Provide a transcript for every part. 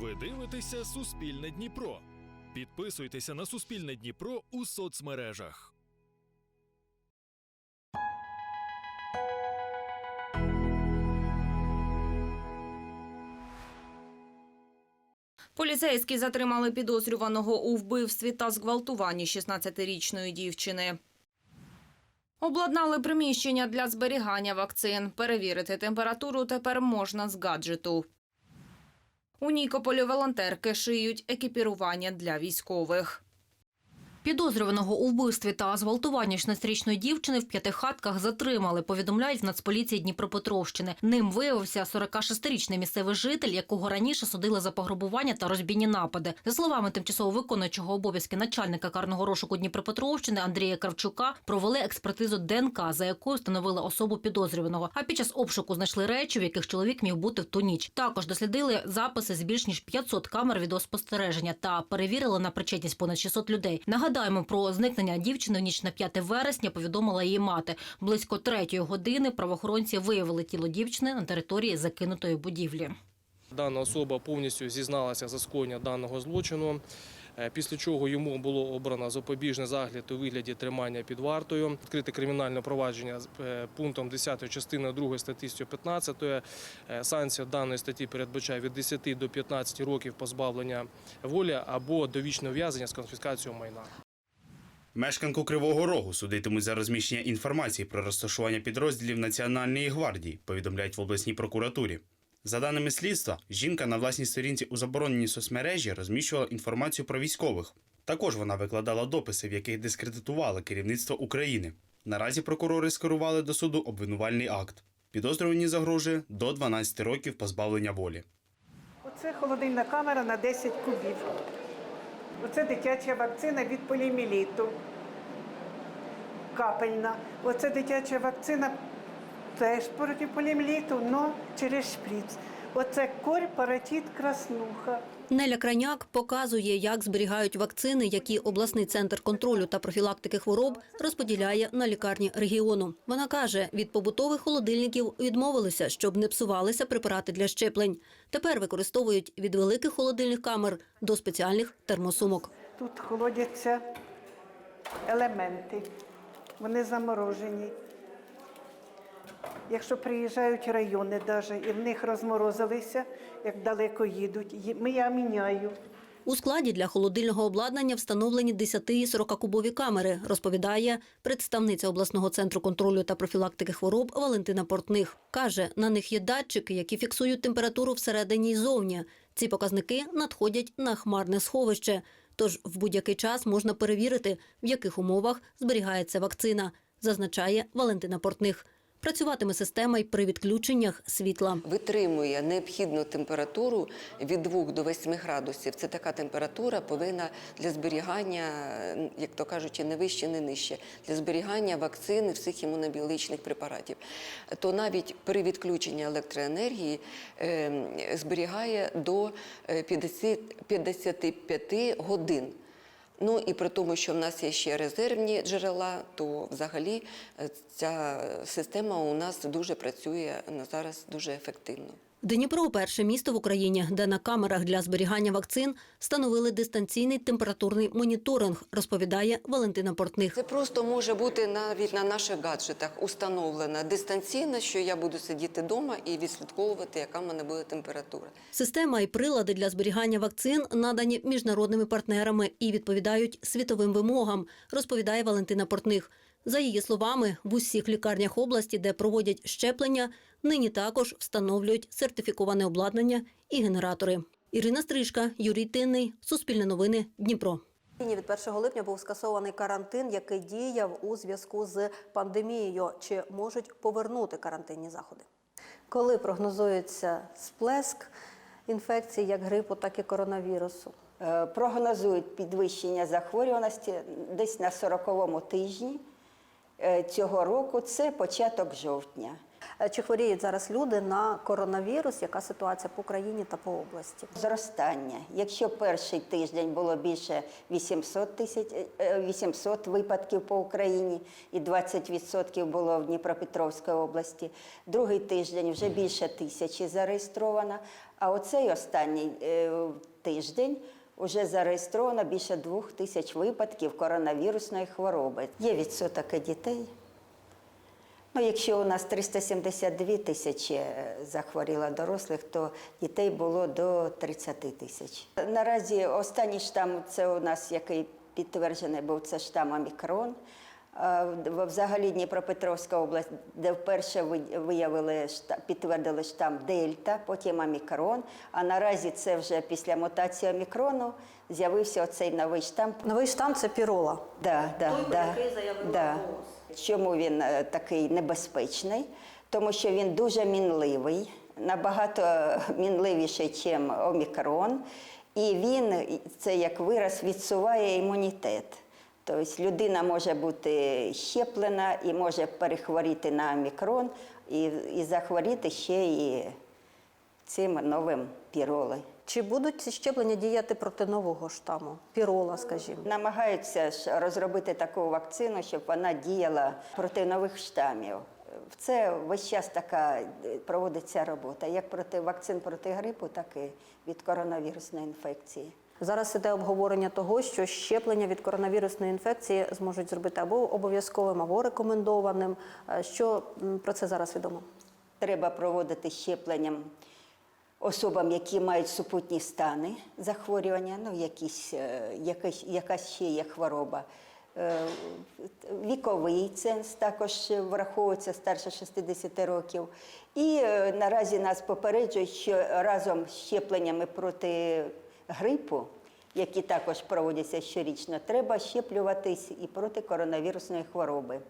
Ви дивитеся Суспільне Дніпро. Підписуйтеся на Суспільне Дніпро у соцмережах. Поліцейські затримали підозрюваного у вбивстві та зґвалтуванні 16-річної дівчини. Обладнали приміщення для зберігання вакцин. Перевірити температуру тепер можна з гаджету. У Нікополі волонтерки шиють екіпірування для військових. Підозрюваного у вбивстві та зґвалтуванні 16-річної дівчини в п'ятихатках затримали, повідомляють в Нацполіції Дніпропетровщини. Ним виявився 46-річний місцевий житель, якого раніше судили за пограбування та розбійні напади. За словами тимчасово виконуючого обов'язки начальника карного розшуку Дніпропетровщини Андрія Кравчука, провели експертизу ДНК, за якою встановили особу підозрюваного. А під час обшуку знайшли речі, в яких чоловік міг бути в ту ніч. Також дослідили записи з більш ніж 500 камер відеоспостереження та перевірили на причетність понад 600 людей. Нагадаємо про зникнення дівчини ніч на 5 вересня. Повідомила її мати. Близько третьої години правоохоронці виявили тіло дівчини на території закинутої будівлі. Дана особа повністю зізналася за скоєння даного злочину, е, після чого йому було обрано запобіжний загляд у вигляді тримання під вартою, відкрите кримінальне провадження з е, пунктом 10 частини 2 статті 115. Е, Санкція даної статті передбачає від 10 до 15 років позбавлення волі або довічне ув'язнення з конфіскацією майна. Мешканку Кривого Рогу судитимуть за розміщення інформації про розташування підрозділів Національної гвардії, повідомляють в обласній прокуратурі. За даними слідства, жінка на власній сторінці у забороненій соцмережі розміщувала інформацію про військових. Також вона викладала дописи, в яких дискредитувала керівництво України. Наразі прокурори скерували до суду обвинувальний акт. Підозрювані загрожує до 12 років позбавлення волі. Оце холодильна камера на 10 кубів. Оце дитяча вакцина від поліоміеліту. Капельна. Оце дитяча вакцина теж проти поліоміеліту, але через шприц. Оце корь, паратит, краснуха. Неля Краняк показує, як зберігають вакцини, які обласний центр контролю та профілактики хвороб розподіляє на лікарні регіону. Вона каже, від побутових холодильників відмовилися, щоб не псувалися препарати для щеплень. Тепер використовують від великих холодильних камер до спеціальних термосумок. Тут холодяться елементи. Вони заморожені. Якщо приїжджають райони даже, і в них розморозилися, як далеко їдуть, ми я міняю. У складі для холодильного обладнання встановлені 10 і 40 кубові камери, розповідає представниця обласного центру контролю та профілактики хвороб Валентина Портних. Каже, на них є датчики, які фіксують температуру всередині й зовні. Ці показники надходять на хмарне сховище. Тож в будь-який час можна перевірити, в яких умовах зберігається вакцина, зазначає Валентина Портних. Працюватиме система й при відключеннях світла. витримує необхідну температуру від 2 до 8 градусів. Це така температура повинна для зберігання, як то кажучи, не вище, не нижче, для зберігання вакцин і всіх імунобіологічних препаратів. То навіть при відключенні електроенергії е, зберігає до е, 50, 55 годин. Ну і при тому, що в нас є ще резервні джерела, то взагалі е, ця система у нас дуже працює на зараз дуже ефективно. Дніпро перше місто в Україні, де на камерах для зберігання вакцин встановили дистанційний температурний моніторинг, розповідає Валентина Портних. Це просто може бути навіть на наших гаджетах установлена дистанційно, що я буду сидіти вдома і відслідковувати, яка в мене буде температура. Система і прилади для зберігання вакцин надані міжнародними партнерами і відповідають світовим вимогам, розповідає Валентина Портних. За її словами, в усіх лікарнях області, де проводять щеплення, нині також встановлюють сертифіковане обладнання і генератори. Ірина Стрижка, Юрій Тинний, Суспільне новини, Дніпро. Від 1 липня був скасований карантин, який діяв у зв'язку з пандемією. Чи можуть повернути карантинні заходи? Коли прогнозується сплеск інфекцій, як грипу, так і коронавірусу? Е, Прогнозують підвищення захворюваності десь на 40-му тижні е, цього року. Це початок жовтня. Е, Чи хворіють зараз люди на коронавірус? Яка ситуація по країні та по області? Зростання. Якщо перший тиждень було більше 800 тисяч е, 800 випадків по Україні і 20% було в Дніпропетровській області, другий тиждень вже більше тисячі зареєстровано. А оцей останній е, тиждень вже зареєстровано більше двох тисяч випадків коронавірусної хвороби. Є відсоток дітей. Ну, якщо у нас 372 тисячі е, захворіло дорослих, то дітей було до 30 тисяч. Наразі останній штам, це у нас який підтверджений був, це штам Омікрон. В- Взагалі Дніпропетровська область, де вперше виявили підтвердили штам Дельта, потім Омікрон. А наразі це вже після мутації Омікрону з'явився оцей новий штам Новий штам це пірола. Да, да, Той, да, який заявила да. ВООЗ. Чому він е, такий небезпечний? Тому що він дуже мінливий, набагато мінливіший, ніж омікрон. І він, це як вираз, відсуває імунітет. Тобто людина може бути щеплена і може перехворіти на омікрон і, і захворіти ще і цим новим піролою. Чи будуть ці щеплення діяти проти нового штаму? Пірола, скажімо. Намагаються ж розробити таку вакцину, щоб вона діяла проти нових штамів. Це весь час така е, проводиться робота. Як проти вакцин проти грипу, так і від коронавірусної інфекції. Зараз іде обговорення того, що щеплення від коронавірусної інфекції зможуть зробити або обов'язковим, або рекомендованим. Е, Що про це зараз відомо? Треба проводити щепленням особам, які мають супутні стани захворювання, ну, якісь, е, якась, якась ще є хвороба. Е, Віковий ценз також враховується старше 60 років. І наразі нас попереджують, що разом з щепленнями проти грипу, які також проводяться щорічно, треба щеплюватись і проти коронавірусної хвороби.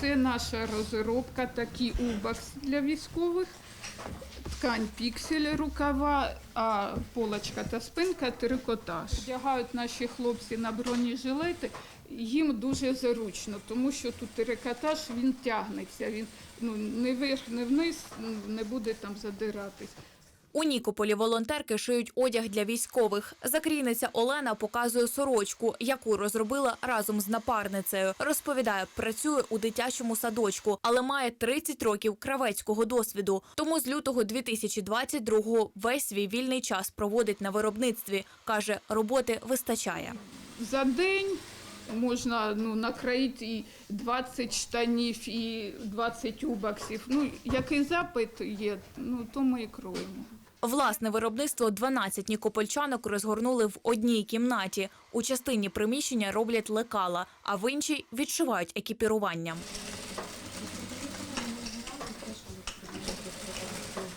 Це наша розробка, такий убакс для військових, ткань піксель рукава, а полочка та спинка трикотаж. Вдягають наші хлопці на бронежилети, їм дуже зручно, тому що тут трикотаж він тягнеться, він ну, не вверх, не вниз, не буде там задиратись. У Нікополі волонтерки шиють одяг для військових. Закрійниця Олена показує сорочку, яку розробила разом з напарницею. Розповідає, працює у дитячому садочку, але має 30 років кравецького досвіду. Тому з лютого 2022-го весь свій вільний час проводить на виробництві. каже, роботи вистачає. За день можна ну, накроїти і 20 штанів, і 20 убаксів. Ну, який запит є, ну, то ми і кроємо. Власне виробництво 12 нікопольчанок розгорнули в одній кімнаті. У частині приміщення роблять лекала, а в іншій відшивають екіпірування.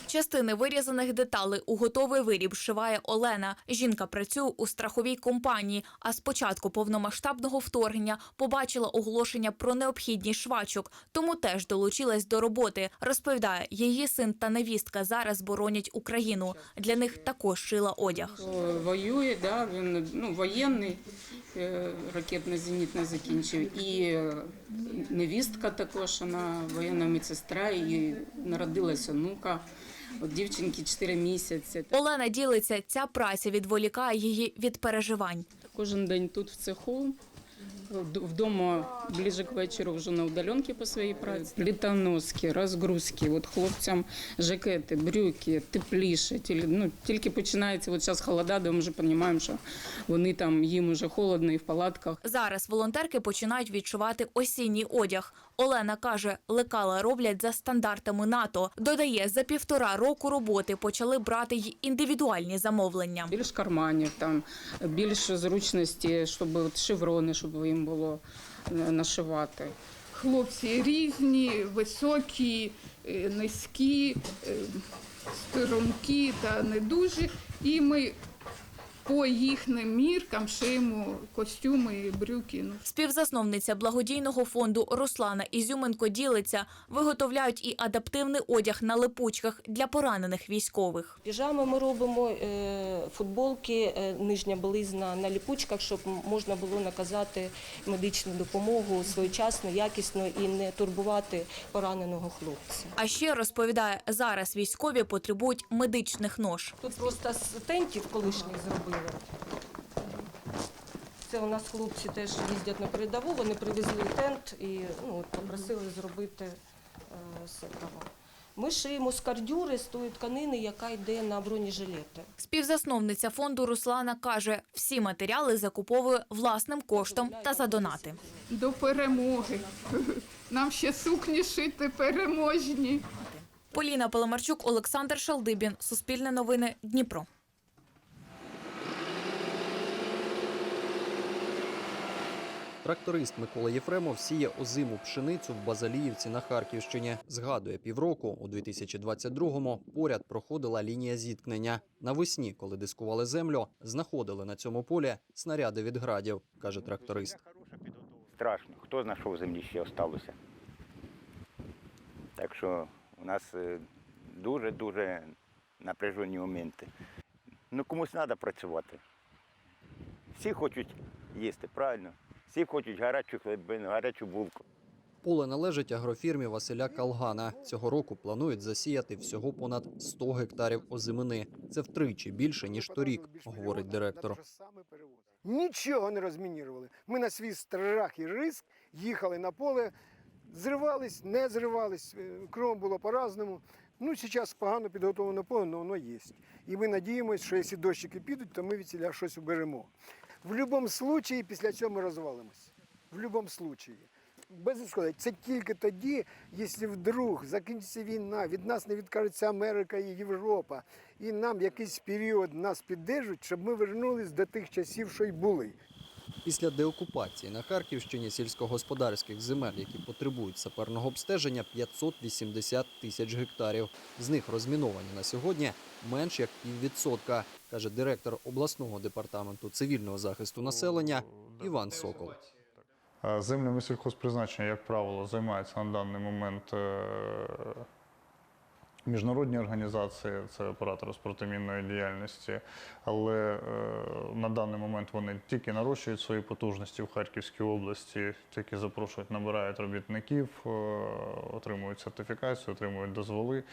Частини вирізаних деталей у готовий виріб шиває Олена. Жінка працює у страховій компанії, а з початку повномасштабного вторгнення побачила оголошення про необхідність швачок, тому теж долучилась до роботи. Розповідає, її син та невістка зараз боронять Україну. Для них також шила одяг. Воює, да, він ну, воєнний, е, ракетно-зенітно закінчив. І е, невістка також, вона воєнна медсестра, і народилася онука. От дівчинки 4 місяці. Олена ділиться, ця праця відволікає її від переживань. Кожен день тут в цеху. Вдома ближе к вечору вже на удаленці по своїй праці. Літоноски, розгрузки, от хлопцям жакети, брюки, тепліше. Ну, тільки починається, от зараз холода, де ми вже розуміємо, що вони там, їм уже холодно і в палатках. Зараз волонтерки починають відшивати осінній одяг. Олена каже, лекала роблять за стандартами НАТО. Додає, за півтора року роботи почали брати й індивідуальні замовлення. Більш карманів, там, більш зручності, щоб шеврони, щоб їм було е, нашивати. Хлопці різні, високі, е, низькі, е, стрункі та не дуже. І ми по їхнім міркам шиємо костюми, брюки. Ну, Співзасновниця благодійного фонду Руслана Ізюменко ділиться, виготовляють і адаптивний одяг на липучках для поранених військових. Піжами ми робимо, е, футболки, е, нижня білизна на ліпучках, щоб можна було наказати медичну допомогу своєчасно, якісно і не турбувати пораненого хлопця. А ще розповідає, зараз військові потребують медичних нож. Тут просто з тентів колишніх зробили. Це у нас хлопці теж їздять на передову, вони привезли тент і ну, от попросили зробити е, з. Ми шиємо з кардюри, з тої тканини, яка йде на бронежилети. Співзасновниця фонду Руслана каже, всі матеріали закуповує власним коштом та за донати. до перемоги. Нам ще сукні шити переможні. Поліна Паламарчук, Олександр Шалдибін, Суспільне новини, Дніпро. Тракторист Микола Єфремов сіє озиму пшеницю в Базаліївці на Харківщині. Згадує, півроку у 2022-му поряд проходила лінія зіткнення. Навесні, коли дискували землю, знаходили на цьому полі снаряди від градів, каже тракторист. Страшно. Хто знайшов землі ще осталося. Так що у нас е, дуже-дуже напряжені моменти. Ну комусь треба працювати. Всі хочуть їсти, правильно? Всі хочуть гарячу хлібину, гарячу булку. Поле належить агрофірмі Василя Калгана. Цього року планують засіяти всього понад 100 гектарів озимини. Це втричі більше ніж торік, говорить директор. Нічого не розмінірували. Ми на свій страх і риск їхали на поле, зривались, не зривались, е, кругом було по-разному. Ну, зараз погано підготовлене поле, але воно є. І ми надіємося, що якщо дощики підуть, то ми від ціля щось уберемо. В будь-якому випадку після цього ми розвалимося. В будь-якому випадку. Без ісходу. Це тільки тоді, якщо вдруг закінчиться війна, від нас не відкажеться Америка і Європа, і нам якийсь період нас піддержуть, щоб ми вернулись до тих часів, що й були. Після деокупації на Харківщині сільськогосподарських земель, які потребують саперного обстеження, 580 тисяч гектарів. З них розміновані на сьогодні менш як піввідсотка, каже директор обласного департаменту цивільного захисту населення Іван Сокол. Е, Землями сільхозпризначення, як правило, займаються на даний момент е, міжнародні організації, це оператори з протимінної діяльності, але е, на даний момент вони тільки нарощують свої потужності в Харківській області, тільки запрошують, набирають робітників, е, отримують сертифікацію, отримують дозволи.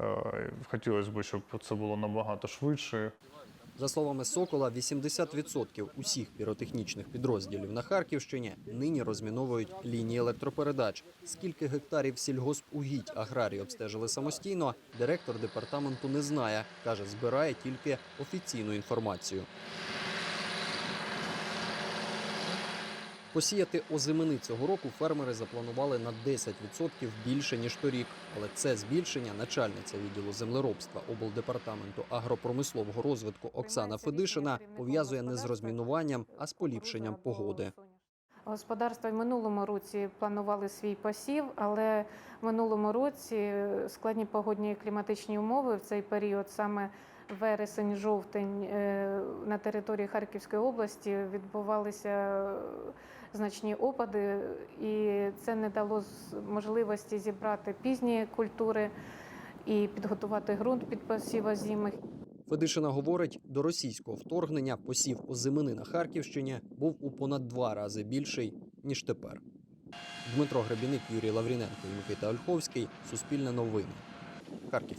Е, Хотілося б, щоб це було набагато швидше. За словами Сокола, 80% усіх піротехнічних підрозділів на Харківщині нині розміновують лінії електропередач. Скільки гектарів сільгоспугідь аграрії обстежили самостійно, директор департаменту не знає. Каже, збирає тільки офіційну інформацію. Посіяти озимини цього року фермери запланували на 10% більше ніж торік. Але це збільшення начальниця відділу землеробства облдепартаменту агропромислового розвитку Оксана Федишина пов'язує не з розмінуванням, а з поліпшенням погоди. Господарства в минулому році планували свій посів, але в минулому році складні погодні кліматичні умови в цей період, саме вересень-жовтень, е, на території Харківської області відбувалися значні опади, і це не дало можливості зібрати пізні культури і підготувати ґрунт під посів озимих. Федишина говорить, до російського вторгнення посів озимини на Харківщині був у понад два рази більший ніж тепер. Дмитро Гребіник, Юрій Лавріненко і Микита Ольховський. Суспільне новини. Харків.